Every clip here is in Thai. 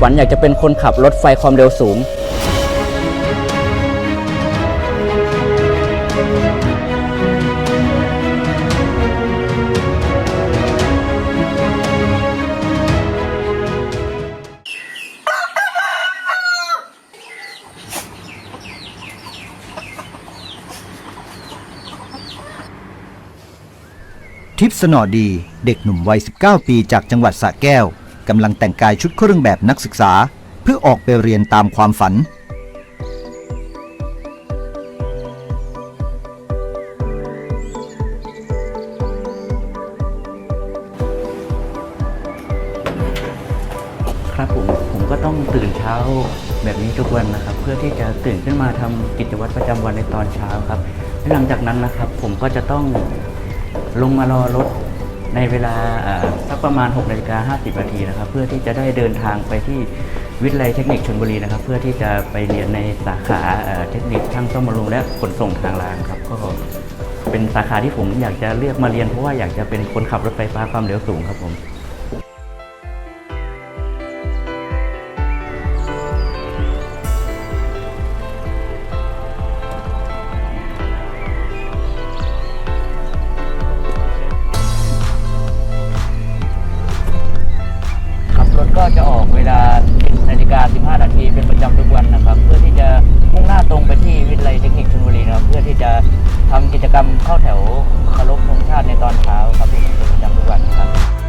ฝันฝันอยากจะเป็นคนขับรถไฟความเร็วสูง ทิพย์สนอดี เด็กหนุ่มวัย 19 ปีจากจังหวัดสระแก้ว กำลังแต่งกายชุดเครื่องแบบนักศึกษา เพื่อออกไปเรียนตามความฝัน ครับผมผมก็ต้องตื่นเช้าแบบนี้ทุกวันนะครับ เพื่อที่จะตื่นขึ้นมาทำกิจวัตรประจำวันในตอนเช้าครับและหลังจากนั้นนะครับ ผมก็จะต้องลงมารอรถ ในเวลาสักประมาณ6นาฬิกา50นาทีนะครับ เพื่อที่จะได้เดินทางไปที่วิทยาลัยเทคนิคชลบุรีนะครับ เพื่อที่จะไปเรียนในสาขาเอ่อเทคนิคช่างซ่อมบำรุงและขนส่งทางรางครับก็เป็นสาขาที่ผมอยากจะเลือกมาเรียนเพราะว่าอยากจะเป็นคนขับรถไฟฟ้าความเร็วสูงครับผม ก็จะออกเวลา 10นาฬิกา15 นาทีเป็นประจำทุกวันนะครับ เพื่อที่จะมุ่งหน้าตรงไปที่วิทยาลัยเทคนิคชลบุรีนะครับเพื่อที่จะทำกิจกรรมเข้าแถวเคารพธงชาติในตอนเช้าครับเป็นประจำทุกวันครับ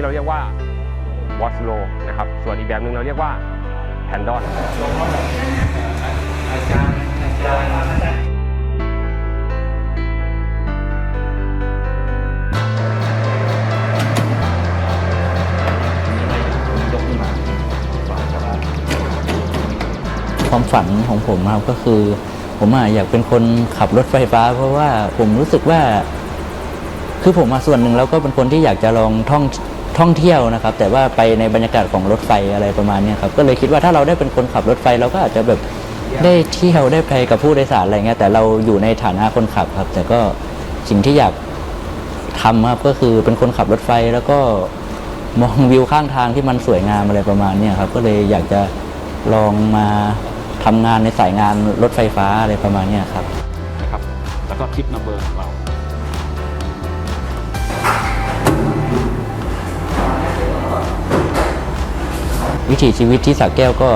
นี้เราเรียกว่า watch low นะครับ ส่วนอีกแบบหนึ่งเราเรียกว่า hand on ความฝันของผมครับก็คือ ผมอยากเป็นคนขับรถไฟฟ้า เพราะว่าผมรู้สึกว่า คือผมอะส่วนหนึ่งแล้วก็เป็นคนที่อยากจะลองท่อง ท่องเที่ยวนะครับ แต่ว่าไปในบรรยากาศของรถไฟอะไรประมาณเนี้ยครับก็เลยคิดว่าถ้าเราได้เป็นคนขับรถไฟเราก็อาจจะแบบได้เที่ยวได้ไปกับผู้โดยสารอะไรเงี้ยแต่เราอยู่ในฐานะคนขับครับ แต่ก็สิ่งที่อยากทำครับก็คือเป็นคนขับรถไฟแล้วก็มองวิวข้างทางที่มันสวยงามอะไรประมาณเนี้ยครับ ก็เลยอยากจะลองมาทำงานในสายงานรถไฟฟ้าอะไรประมาณเนี้ยครับนะครับ แล้วก็คลิปนัมเบอร์ วิถีชีวิตที่สระแก้วก็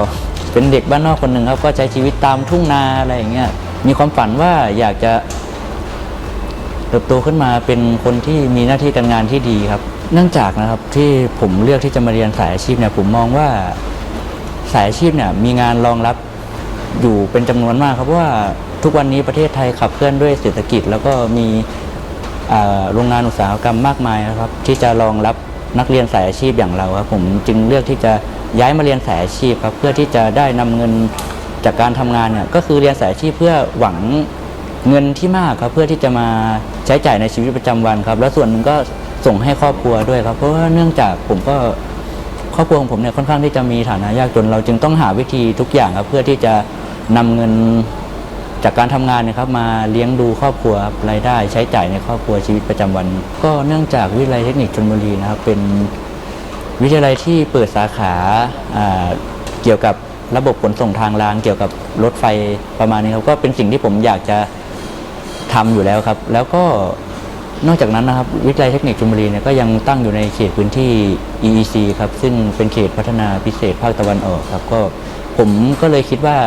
เป็นเด็กบ้านนอกคนหนึ่งครับก็ใช้ชีวิตตามทุ่งนาอะไรอย่างเงี้ยมีความฝันว่าอยากจะเติบโตขึ้นมาเป็นคนที่มีหน้าที่การงานที่ดีครับ เนื่องจากนะครับที่ผมเลือกที่จะมาเรียนสายอาชีพเนี่ยผมมองว่าสายอาชีพเนี่ยมีงานรองรับอยู่เป็นจำนวนมากครับว่าทุกวันนี้ประเทศไทยขับเคลื่อนด้วยเศรษฐกิจ แล้วก็มีโรงงานอุตสาหกรรมมากมายนะครับ ที่จะรองรับนักเรียนสายอาชีพอย่างเราครับผมจึงเลือกที่จะ ย้ายมาเรียนสายอาชีพครับเพื่อที่จะได้นำเงินจากการทำงานเนี่ยก็คือเรียนสายอาชีพเพื่อหวังเงินที่มากครับเพื่อที่จะมาใช้จ่ายในชีวิตประจำวันครับ แล้วส่วนหนึ่งก็ส่งให้ครอบครัวด้วยครับ เพราะว่าเนื่องจากผมก็ครอบครัวของผมเนี่ยค่อนข้างที่จะมีฐานะยากจนเราจึงต้องหาวิธีทุกอย่างครับเพื่อที่จะนำเงินจากการทำงานเนะครับมาเลี้ยงดูครอบครัวรายได้ ใช้จ่ายในครอบครัวชีวิตประจำวัน ก็เนื่องจากวิทยาลัยเทคนิคชลบุรีนะครับเป็น วิทยาลัยที่เปิดสาขาเกี่ยวกับระบบขนส่งทางราง เกี่ยวกับรถไฟประมาณนี้ครับก็เป็นสิ่งที่ผมอยากจะทำอยู่แล้วครับ แล้วก็นอกจากนั้นนะครับ วิทยาลัยเทคนิคชลบุรีเนี่ยก็ยังตั้งอยู่ในเขตพื้นที่ EEC ครับ ซึ่งเป็นเขตพัฒนาพิเศษภาคตะวันออกครับ ก็ผมก็เลยคิดว่า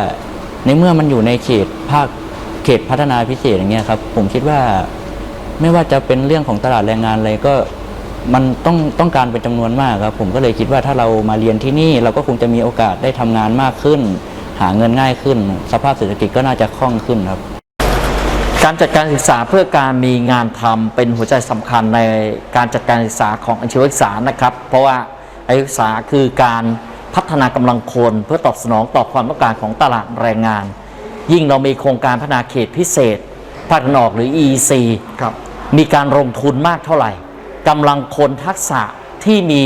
ในเมื่อมันอยู่ในเขตภาคเขตพัฒนาพิเศษอย่างเงี้ยครับ ผมคิดว่าไม่ว่าจะเป็นเรื่องของตลาดแรงงานอะไรก็ มันต้องต้องการเป็นจำนวนมากครับผมก็เลยคิดว่าถ้าเรามาเรียนที่นี่เราก็คงจะมีโอกาสได้ทำงานมากขึ้น หาเงินง่ายขึ้น สภาพเศรษฐกิจก็น่าจะคล่องขึ้นครับ การจัดการศึกษาเพื่อการมีงานทำเป็นหัวใจสำคัญในการจัดการศึกษาของอาชีวศึกษานะครับ เพราะว่าอาชีวศึกษาคือการพัฒนากำลังคนเพื่อตอบสนองต่อความต้องการของตลาดแรงงาน ยิ่งเรามีโครงการพัฒนาเขตพิเศษภาคตะวันออกหรือ EEC ครับมีการลงทุนมากเท่าไหร่ กำลังคนทักษะที่มี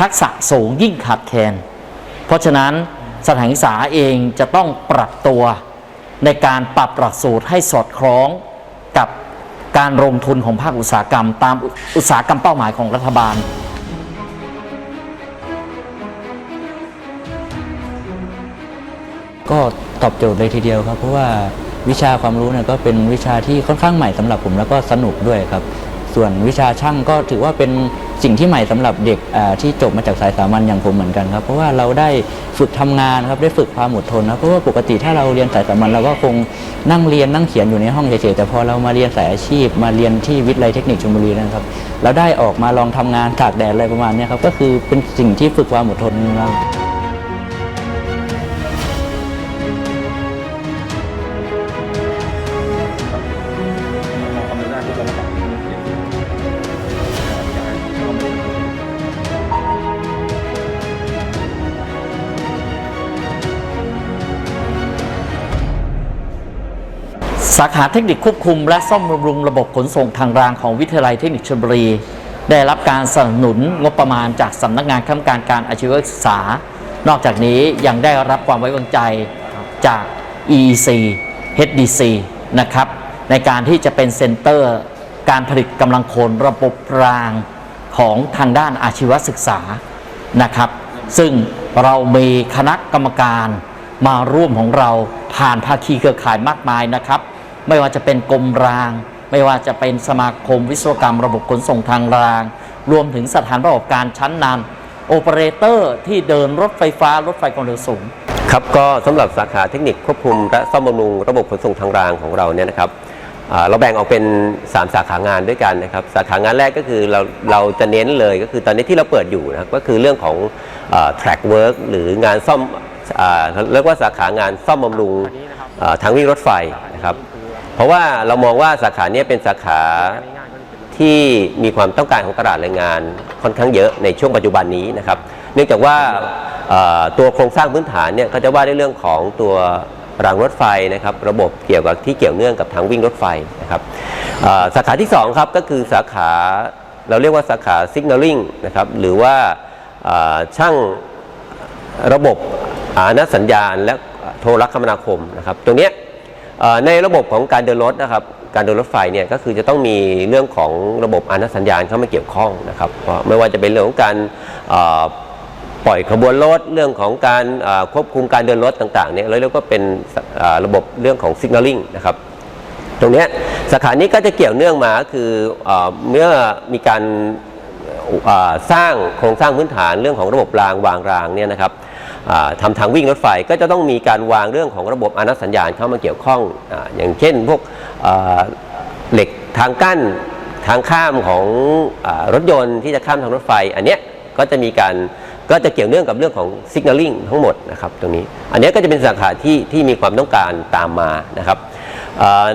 ทักษะสูงยิ่งขาดแคลนเพราะฉะนั้นสถานศึกษาเองจะต้องปรับตัวในการปรับหลักสูตรให้สอดคล้องกับการลงทุนของภาคอุตสาหกรรม ตามอุตสาหกรรมเป้าหมายของรัฐบาลก็ตอบโจทย์เลยทีเดียวครับ เพราะว่าวิชาความรู้เนี่ยก็เป็นวิชาที่ค่อนข้างใหม่สำหรับผมแล้วก็สนุกด้วยครับ ส่วนวิชาช่างก็ถือว่าเป็นสิ่งที่ใหม่สำหรับเด็กที่จบมาจากสายสามัญอย่างผมเหมือนกันครับ เพราะว่าเราได้ฝึกทำงานครับได้ฝึกความอดทนนะเพราะว่าปกติถ้าเราเรียนสายสามัญเราก็คงนั่งเรียนนั่งเขียนอยู่ในห้องเฉยๆแต่พอเรามาเรียนสายอาชีพ มาเรียนที่วิทยาลัยเทคนิคชลบุรีนะครับเราได้ออกมาลองทำงานตากแดดอะไรประมาณนี้ครับก็คือเป็นสิ่งที่ฝึกความอดทนครับ สาขาเทคนิคควบคุม และซ่อมบำรุงระบบขนส่งทางรางของวิทยาลัยเทคนิคชลบุรี ได้รับการสนับสนุนงบประมาณจากสำนักงานคณะกรรมการการอาชีวศึกษา นอกจากนี้ยังได้รับความไว้วางใจจาก EEC HDC นะครับในการที่จะเป็นเซ็นเตอร์การผลิตกำลังคนระบบรางของทางด้านอาชีวศึกษานะครับ ซึ่งเรามีคณะกรรมการมาร่วมของเราผ่านภาคีเครือข่ายมากมายนะครับ ไม่ว่าจะเป็นกรมราง ไม่ว่าจะเป็นสมาคมวิศวกรรมระบบขนส่งทางราง รวมถึงสถานประกอบการชั้นนำโอเปอเรเตอร์ที่เดินรถไฟฟ้ารถไฟความเร็วสูง ครับก็สำหรับสาขาเทคนิคควบคุมและซ่อมบำรุงระบบขนส่งทางรางของเราเนี่ยนะครับเราแบ่งออกเป็น 3 สาขางานด้วยกันนะครับสาขางานแรกก็คือเราเราจะเน้นเลยก็คือตอนนี้ที่เราเปิดอยู่นะครับก็คือเรื่องของอ track work หรืองานซ่อมอเรียกว่าสาขางานซ่อมบำรุงทางวิ่งรถไฟนะครับ เพราะว่าเรามองว่าสาขาเนี้ยเป็นสาขาที่มีความต้องการของตลาดแรงงานค่อนข้างเยอะในช่วงปัจจุบันนี้นะครับ เนื่องจากว่าตัวโครงสร้างพื้นฐานเนี่ยก็จะว่าในเรื่องของตัวรางรถไฟนะครับระบบเกี่ยวกับที่เกี่ยวเนื่องกับทางวิ่งรถไฟนะครับสาขาที่สองครับก็คือสาขาเราเรียกว่าสาขา signaling นะครับหรือว่าช่างระบบอาณสัญญาณและโทรคมนาคมนะครับตรงเนี้ย ในระบบของการเดินรถนะครับการเดินรถไฟเนี่ยก็คือจะต้องมีเรื่องของระบบอาณสัญญาณเข้ามาเกี่ยวข้องนะครับไม่ว่าจะเป็นเรื่องของการปล่อยขบวนรถเรื่องของการควบคุมการเดินรถต่างๆเนี่ยเราเรียกว่าเป็นระบบเรื่องของ signaling นะครับตรงนี้สาขานี้ก็จะเกี่ยวเนื่องมาคือเอเมื่อมีการสร้างโครงสร้างพื้นฐานเรื่องของระบบรางวางรางเนี่ยนะครับ อ่าทำทางวิ่งรถไฟก็จะต้องมีการวางเรื่องของระบบอนัสัญญาณเข้ามาเกี่ยวข้องออย่างเช่นพวกเหล็กทางกั้นทางข้ามของอรถยนต์ที่จะข้ามทางรถไฟ อันเนี้ยก็จะมีการก็จะเกี่ยวเนื่องกับเรื่องของ signaling ทั้งหมดนะครับตรงนี้ อันนี้ก็จะเป็นสาขาที่ที่มีความต้องการตามมานะครับ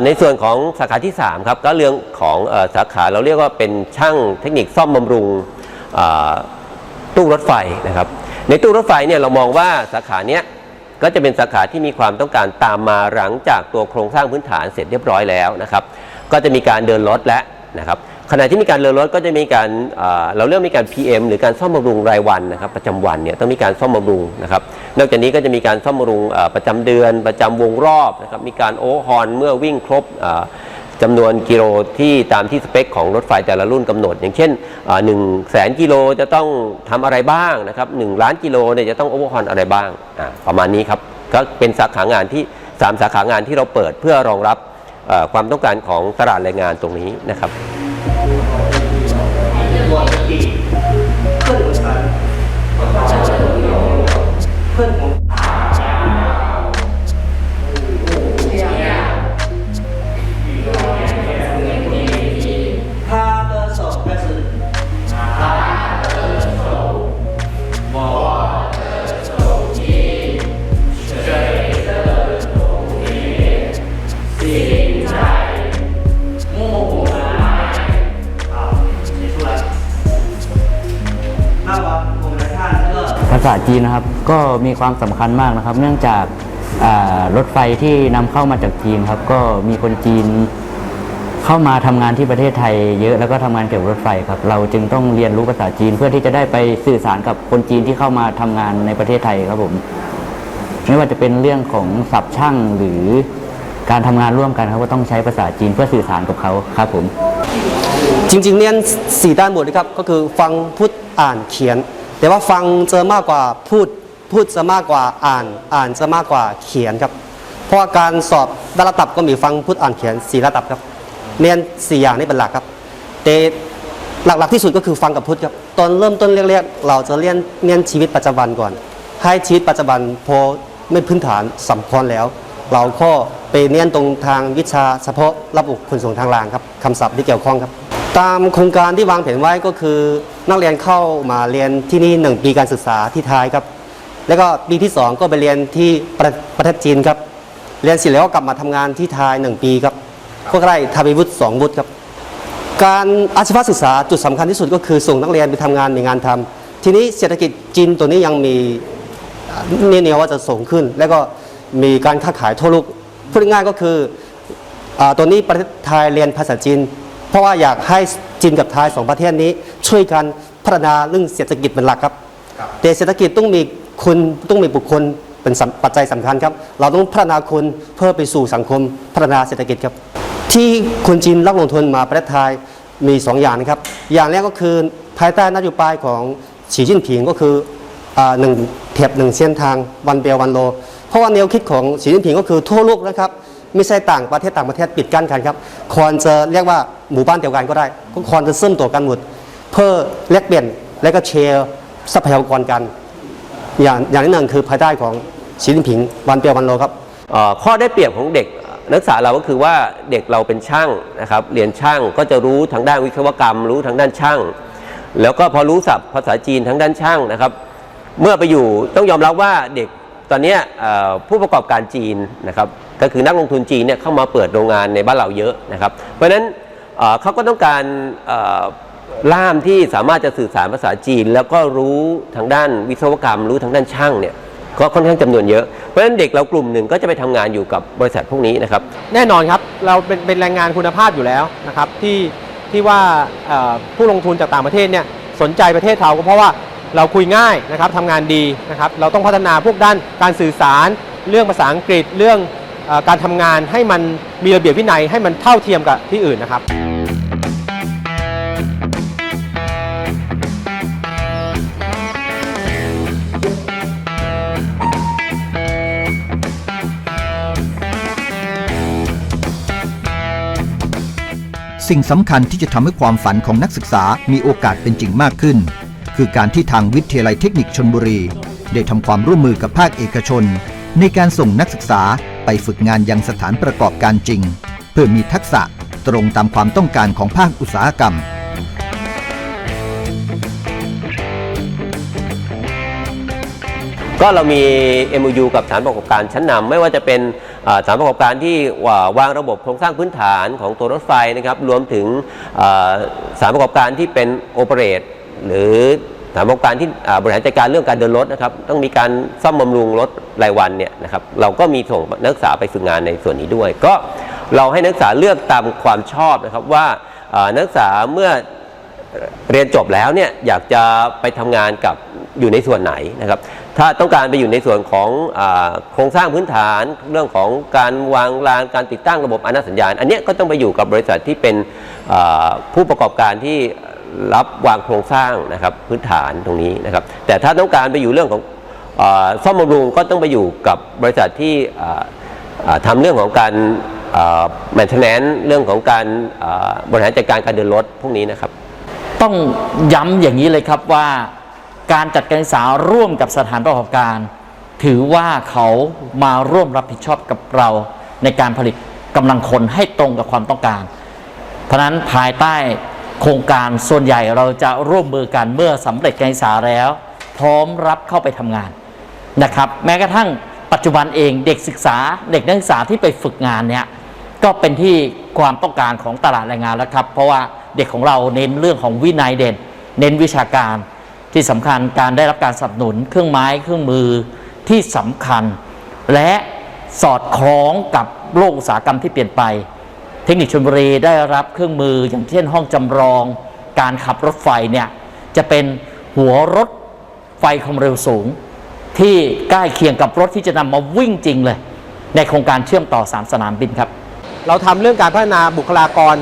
ในส่วนของสาขาที่3ครับก็เรื่องของอสาขาเราเรียกว่าเป็นช่างเทคนิคซ่อมบำรุงตู้รถไฟนะครับ ในตู้รถไฟเนี่ยเรามองว่าสาขาเนี้ยก็จะเป็นสาขาที่มีความต้องการตามมาหลังจากตัวโครงสร้างพื้นฐานเสร็จเรียบร้อยแล้วนะครับ ก็จะมีการเดินรถแล้วนะครับขณะที่มีการเดินรถก็จะมีการเราเริ่มมีการ PM หรือการซ่อมบำรุงรายวันนะครับประจำวันเนี่ยต้องมีการซ่อมบำรุงนะครับนอกจากนี้ก็จะมีการซ่อมบำรุงประจำเดือน ประจำวงรอบนะครับมีการโอเวอร์ฮอนเมื่อวิ่งครบ จำนวนกิโลที่ตามที่สเปคของรถไฟแต่ละรุ่นกำหนด อย่างเช่นหนึ่งแสนกิโลจะต้องทำอะไรบ้างนะครับหล้านกิโลเนี่ยจะต้องโอเวอร์ฮอนอะไรบ้างประมาณนี้ครับก็เป็นสาขางานที่ 3 สาขางานที่เราเปิดเพื่อรองรับความต้องการของตลาดแรงงานตรงนี้นะครับเพื่อน จีนนะครับ ก็มีความสำคัญมากนะครับ เนื่องจากรถไฟที่นำเข้ามาจากจีนครับ ก็มีคนจีนเข้ามาทำงานที่ประเทศไทยเยอะแล้วก็ทำงานเกี่ยวกับรถไฟครับ เราจึงต้องเรียนรู้ภาษาจีนเพื่อที่จะได้ไปสื่อสารกับคนจีนที่เข้ามาทำงานในประเทศไทยครับผมไม่ว่าจะเป็นเรื่องของศัพท์ช่างหรือการทำงานร่วมกันครับก็ต้องใช้ภาษาจีนเพื่อสื่อสารกับเขาครับผม จริงๆเรียนสี่ด้านหมดเลยครับ ก็คือฟังพูดอ่านเขียน แต่ว่าฟังจะมากกว่าพูดพูดจะมากกว่าอ่านอ่านจะมากกว่าเขียนครับ เพราะว่าการสอบระดับก็มีฟังพูดอ่านเขียนสี่ระดับครับเรียนสี่อย่างนี้เป็นหลักครับแต่หลักๆที่สุดก็คือฟังกับพูดครับตอนเริ่มต้นเรียกๆเราจะเรียนเรียนชีวิตประจำวันก่อน ให้ชีวิตประจำวันพอไม่พื้นฐานสำคัญแล้ว เราก็ไปเรียนตรงทางวิชาเฉพาะระบบขนส่งทางรางครับคำศัพท์ที่เกี่ยวข้องครับ ตามโครงการที่วางแผนไว้ก็คือนักเรียนเข้ามาเรียนที่นี่หนึ่งปีการศึกษาที่ไทยครับ แล้วก็ปีที่ 2 ก็ไปเรียนที่ประประเทศจีนครับ เรียนเสร็จแล้วก็กลับมาทำงานที่ไทยหนึ่งปีครับก็ได้ทำวุฒิสองวุฒิครับ การอาชีวศึกษาจุดสำคัญที่สุดก็คือส่งนักเรียนไปทำงานมีงานทำทีนี้เศรษฐกิจจีนตัวนี้ยังมีเนี่ยเนี่ยว่าจะสูงขึ้น แล้วก็มีการค้าขายทั่วโลกพูดง่ายก็คืออตัวนี้ประเทศไทยเรียนภาษาจีน เพราะว่าอยากให้จีนกับไทยสองประเทศนี้ ช่วยกันพัฒนาเรื่องเศรษฐกิจเป็นหลักครับ แต่เศรษฐกิจต้องมีคุณต้องมีบุคคลเป็นสำปัจจัยสำคัญครับ เราต้องพัฒนาคนเพื่อไปสู่สังคมพัฒนาเศรษฐกิจครับ ที่คนจีนรับลงทุนมาประเทศไทยมี 2 อย่างนะครับ อย่างแรกก็คือภายใต้นโยบายของสีจิ้นผิงก็คืออ่าหนึ่งเทียบหนึ่งเส้นทางวันเบลวันโล เพราะว่าแนวคิดของสีจิ้นผิงก็คือทั่วโลกนะครับ ไม่ใช่ต่างประเทศต่างประเทศปิดกั้นกันครับควรจะเรียกว่าหมู่บ้านเดียวกันก็ได้ก็ควรจะเชื่อมตัวกันหมดเพื่อแลกเปลี่ยนและก็แชร์ทรัพยากรกัน อย่างอย่างที่หนึ่งคือภายใต้ของสีจิ้นผิงวันเปียววันโลครับข้อได้เปรียบของเด็กนักศึกษาเราก็คือว่าเด็กเราเป็นช่างนะครับเรียนช่างก็จะรู้ทางด้านวิศวกรรม รู้ทางด้านช่าง แล้วก็พอรู้ศัพท์ภาษาจีนทางด้านช่างนะครับ เมื่อไปอยู่ต้องยอมรับว่าเด็ก ตอนนี้ผู้ประกอบการจีนนะครับก็คือนักลงทุนจีนเนี่ยเข้ามาเปิดโรงงานในบ้านเราเยอะนะครับ เพราะฉะนั้นเขาก็ต้องการล่ามที่สามารถจะสื่อสารภาษาจีน แล้วก็รู้ทางด้านวิศวกรรม รู้ทางด้านช่างเนี่ยก็ค่อนข้างจำนวนเยอะ เพราะฉะนั้นเด็กเรากลุ่มหนึ่งก็จะไปทำงานอยู่กับบริษัทพวกนี้นะครับ แน่นอนครับเราเป็นเป็นแรงงานคุณภาพอยู่แล้วนะครับที่ที่ว่าผู้ลงทุนจากต่างประเทศเนี่ยสนใจประเทศเราก็เพราะว่า เราคุยง่ายนะครับทำงานดีนะครับเราต้องพัฒนาพวกด้านการสื่อสาร เรื่องภาษาอังกฤษเรื่องออการทำงานให้มันมีระเบียบวินัยให้มันเท่าเทียมกับที่อื่นนะครับสิ่งสำคัญที่จะทำให้ความฝันของนักศึกษามีโอกาสเป็นจริงมากขึ้น คือการที่ทางวิทยาลัยเทคนิคชนบุรี ได้ทำความร่วมมือกับภาคเอกชน ในการส่งนักศึกษาไปฝึกงานยังสถานประกอบการจริง เพื่อมีทักษะตรงตามความต้องการของภาคอุตสาหกรรม ก็เรามี MOU กับสถานประกอบการชั้นนำไม่ว่าจะเป็นอ่อสถานประกอบการที่ว่าวางระบบโครงสร้างพื้นฐานของตัวรถไฟนะครับรวมถึงอ่อสถานประกอบการที่เป็นโอเปเรต หรือสถานประกอบการที่บริหารจัดการเรื่องการเดินรถนะครับ ต้องมีการซ่อมบำรุงรถรายวันเนี่ยนะครับเราก็มีส่งนักศึกษาไปฝึกงานในส่วนนี้ด้วย ก็เราให้นักศึกษาเลือกตามความชอบนะครับว่านักศึกษาเมื่อเรียนจบแล้วเนี่ยอยากจะไปทำงานกับอยู่ในส่วนไหนนะครับ ถ้าต้องการไปอยู่ในส่วนของอโครงสร้างพื้นฐานเรื่องของการวางรางการติดตั้งระบบอนาสัญญาณ อันนี้ก็ต้องไปอยู่กับบริษัทที่เป็นผู้ประกอบการที่ รับวางโครงสร้างนะครับพื้นฐานตรงนี้นะครับ แต่ถ้าต้องการไปอยู่เรื่องของอซ่อมบำรุงก็ต้องไปอยู่กับบริษัทที่อ่าอ่าทำเรื่องของการแมนเทนแนนเรื่องของการบริหารจัดการการเดินรถพวกนี้นะครับ ต้องย้ำอย่างนี้เลยครับว่าการจัดการศึกษาร่วมกับสถานประกอบการ ถือว่าเขามาร่วมรับผิดชอบกับเราในการผลิตกำลังคนให้ตรงกับความต้องการ เพราะนั้นภายใต้ โครงการส่วนใหญ่เราจะร่วมมือกันเมื่อสำเร็จการศึกษาแล้ว พร้อมรับเข้าไปทำงานนะครับ แม้กระทั่งปัจจุบันเองเด็กศึกษา เด็กนักศึกษาที่ไปฝึกงานเนี่ยก็เป็นที่ความต้องการของตลาดแรงงานแล้วครับ เพราะว่าเด็กของเราเน้นเรื่องของวินัยเด่น เน้นวิชาการที่สำคัญการได้รับการสนับสนุนเครื่องไม้เครื่องมือที่สำคัญ และสอดคล้องกับโลกอุตสาหกรรมที่เปลี่ยนไป ทคนิคชลบุรีได้รับเครื่องมืออย่างเช่นห้องจำลองการขับรถไฟเนี่ยจะเป็นหัวรถไฟความเร็วสูง ที่ใกล้เคียงกับรถที่จะนำมาวิ่งจริงเลย ในโครงการเชื่อมต่อสามสนามบินครับ เราทำเรื่องการพัฒนาบุคลากร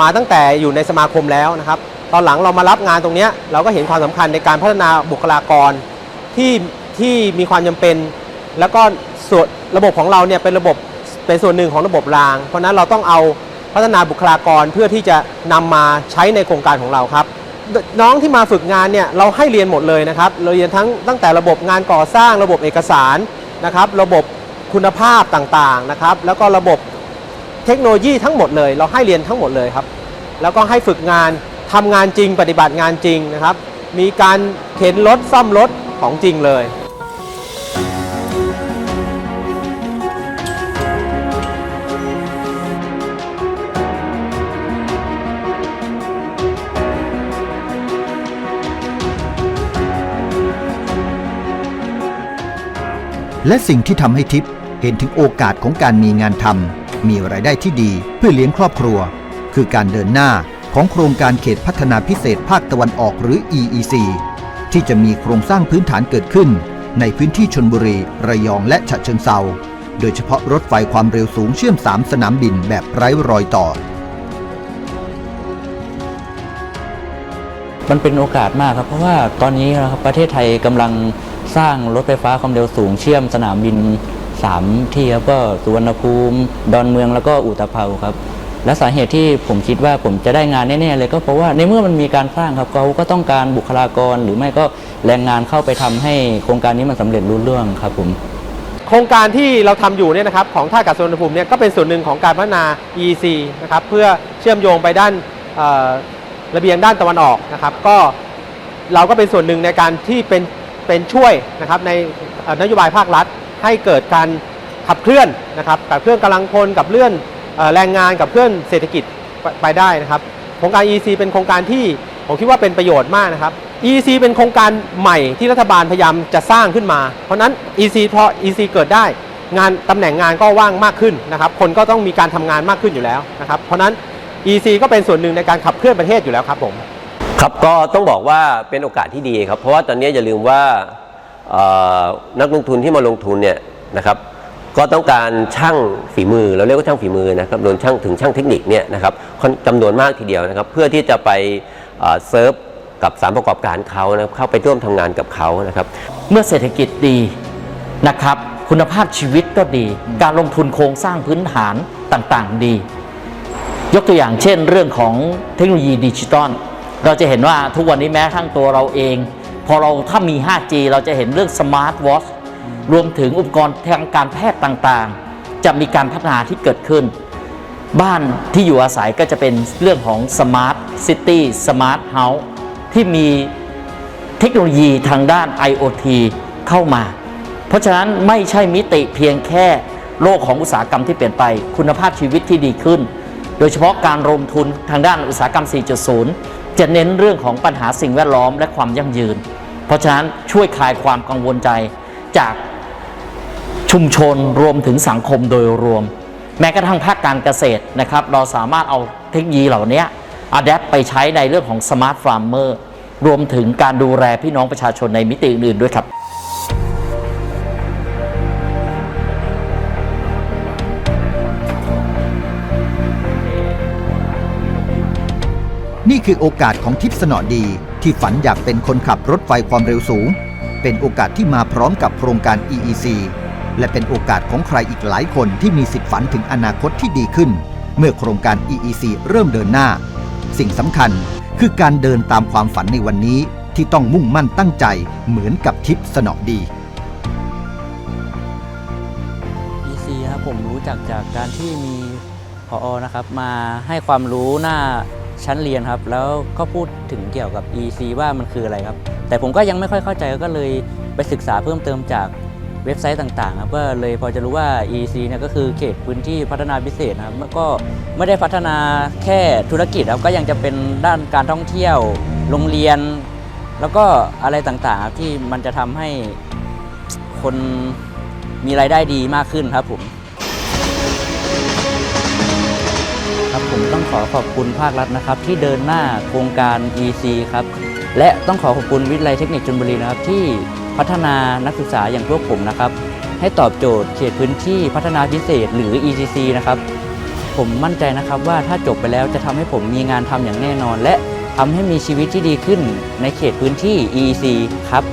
มาตั้งแต่อยู่ในสมาคมแล้วนะครับ ตอนหลังเรามารับงานตรงนี้เราก็เห็นความสำคัญในการพัฒนาบุคลากรที่ที่มีความจำเป็น แล้วก็ส่วนระบบของเราเนี่ยเป็นระบบเป็นส่วนหนึ่งของระบบราง เพราะนั้นเราต้องเอา พัฒนาบุคลากรเพื่อที่จะนำมาใช้ในโครงการของเราครับ น้องที่มาฝึกงานเนี่ยเราให้เรียนหมดเลยนะครับเราเรียนทั้งตั้งแต่ระบบงานก่อสร้าง ระบบเอกสารนะครับ ระบบคุณภาพต่างๆนะครับ แล้วก็ระบบเทคโนโลยีทั้งหมดเลย เราให้เรียนทั้งหมดเลยครับ แล้วก็ให้ฝึกงานทำงานจริง ปฏิบัติงานจริงนะครับ มีการเข็นรถซ่อมรถของจริงเลย และสิ่งที่ทำให้ทิพย์เห็นถึงโอกาสของการมีงานทำมีรายได้ที่ดีเพื่อเลี้ยงครอบครัว คือการเดินหน้าของโครงการเขตพัฒนาพิเศษภาคตะวันออกหรือ EEC ที่จะมีโครงสร้างพื้นฐานเกิดขึ้น ในพื้นที่ชนบุรี ระยองและฉะเชิงเซาโดยเฉพาะรถไฟความเร็วสูงเชื่อม 3 สนามบินแบบไร้รอยต่อ มันเป็นโอกาสมากครับ เพราะว่าตอนนี้นะครับประเทศไทยกำลัง สร้างรถไฟฟ้าความเร็วสูงเชื่อมสนามบิน 3 ที่ครับก็สุวรรณภูมิ ดอนเมืองแล้วก็อุตภเปาครับ และสาเหตุที่ผมคิดว่าผมจะได้งานแน่ๆเลยก็เพราะว่าในเมื่อมันมีการสร้างครับเขาก็ต้องการบุคลากร หรือไม่ก็แรงงานเข้าไปทำให้โครงการนี้มันสำเร็จรุ่เรื่องครับผมโครงการที่เราทำอยู่เนี่ยนะครับของท่าอากาศสุวรรณภูมิเนี่ยก็เป็นส่วนหนึ่งของการพัฒนา ec นะครับเพื่อเชื่อมโยงไปด้านระเบียงด้านตะวันออกนะครับ ก็เราก็เป็นส่วนหนึ่งในการที่เป็น เป็นช่วยนะครับในนโยบายภาครัฐ ให้เกิดการขับเคลื่อนนะครับขับเคลื่อนกำลังพลกับเลื่อนแรงงานกับเคลื่อนเศรษฐกิจไปได้นะครับโครงการ EC เป็นโครงการที่ผมคิดว่าเป็นประโยชน์มากนะครับ EC เป็นโครงการใหม่ที่รัฐบาลพยายามจะสร้างขึ้นมา เพราะนั้น EC พอ EEC เกิดได้ งานตำแหน่งงานก็ว่างมากขึ้นนะครับ คนก็ต้องมีการทำงานมากขึ้นอยู่แล้วนะครับ เพราะนั้น EC ก็เป็นส่วนหนึ่งในการขับเคลื่อนประเทศอยู่แล้วครับผม ครับก็ต้องบอกว่าเป็นโอกาสที่ดีครับ เพราะว่าตอนนี้อย่าลืมว่านักลงทุนที่มาลงทุนเนี่ยนะครับ ก็ต้องการช่างฝีมือเราเรียกว่าช่างฝีมือนะครับรวมช่างถึงช่างเทคนิคเนี่ยนะครับจำนวนมากทีเดียวนะครับ เพื่อที่จะไปเซิร์ฟกับสารประกอบการเขานะครับเข้าไปร่วมทำงานกับเขานะครับ เมื่อเศรษฐกิจดีนะครับ คุณภาพชีวิตก็ดี การลงทุนโครงสร้างพื้นฐานต่างๆดี ยกตัวอย่างเช่น เรื่องของเทคโนโลยีดิจิตอล เราจะเห็นว่าทุกวันนี้แม้ทั่งตัวเราเอง พอเราถ้ามี 5G เราจะเห็นเรื่องสมาร์ทวอชรวมถึงอุปกรณ์ทางการแพทย์ต่างๆ จะมีการพัฒนาที่เกิดขึ้น บ้านที่อยู่อาศัยก็จะเป็นเรื่องของสมาร์ทซิตี้สมาร์ทเฮาส์ที่มีเทคโนโลยีทางด้าน IoT เข้ามา เพราะฉะนั้นไม่ใช่มิติเพียงแค่โลกของอุตสาหกรรมที่เปลี่ยนไป คุณภาพชีวิตที่ดีขึ้น โดยเฉพาะการลงทุนทางด้านอุตสาหกรรม 4.0 จะเน้นเรื่องของปัญหาสิ่งแวดล้อมและความยั่งยืน เพราะฉะนั้นช่วยคลายความกังวลใจจากชุมชนรวมถึงสังคมโดยรวม แม้กระทั่งภาคการเกษตรนะครับ เราสามารถเอาเทคโนโลยีเหล่านี้อัดแอปไปใช้ในเรื่องของสมาร์ทฟาร์มเมอร์รวมถึงการดูแลพี่น้องประชาชนในมิติอื่นๆด้วยครับ นี่คือโอกาสของทิพย์สนอดี ที่ฝันอยากเป็นคนขับรถไฟความเร็วสูง เป็นโอกาสที่มาพร้อมกับโครงการ EEC และเป็นโอกาสของใครอีกหลายคนที่มีสิทธิ์ฝันถึงอนาคตที่ดีขึ้น เมื่อโครงการ EEC เริ่มเดินหน้า สิ่งสำคัญคือการเดินตามความฝันในวันนี้ที่ต้องมุ่งมั่นตั้งใจเหมือนกับทิพย์สนอดี EC ครับผมรู้จักจากการที่มีพออนะครับ มาให้ความรู้หน้า ชั้นเรียนครับ แล้วก็พูดถึงเกี่ยวกับ EC ว่ามันคืออะไรครับ แต่ผมก็ยังไม่ค่อยเข้าใจก็เลยไปศึกษาเพิ่มเติมจากเว็บไซต์ต่างๆครับก็เลยพอจะรู้ว่า EC เนี่ยก็คือเขตพื้นที่พัฒนาพิเศษนะครับก็ไม่ได้พัฒนาแค่ธุรกิจครับก็ยังจะเป็นด้านการท่องเที่ยว โรงเรียน แล้วก็อะไรต่างๆครับที่มันจะทำให้คนมีรายได้ดีมากขึ้นครับผม ครับผมต้องขอขอบคุณภาครัฐนะครับ ที่เดินหน้าโครงการ EC ครับและต้องขอขอบคุณวิทยาลัยเทคนิคชลบุรีนะครับ ที่พัฒนานักศึกษาอย่างพวกผมนะครับ ให้ตอบโจทย์เขตพื้นที่พัฒนาพิเศษหรือ ECC นะครับ ผมมั่นใจนะครับว่าถ้าจบไปแล้วจะทำให้ผมมีงานทำอย่างแน่นอน และทำให้มีชีวิตที่ดีขึ้นในเขตพื้นที่ EEC ครับ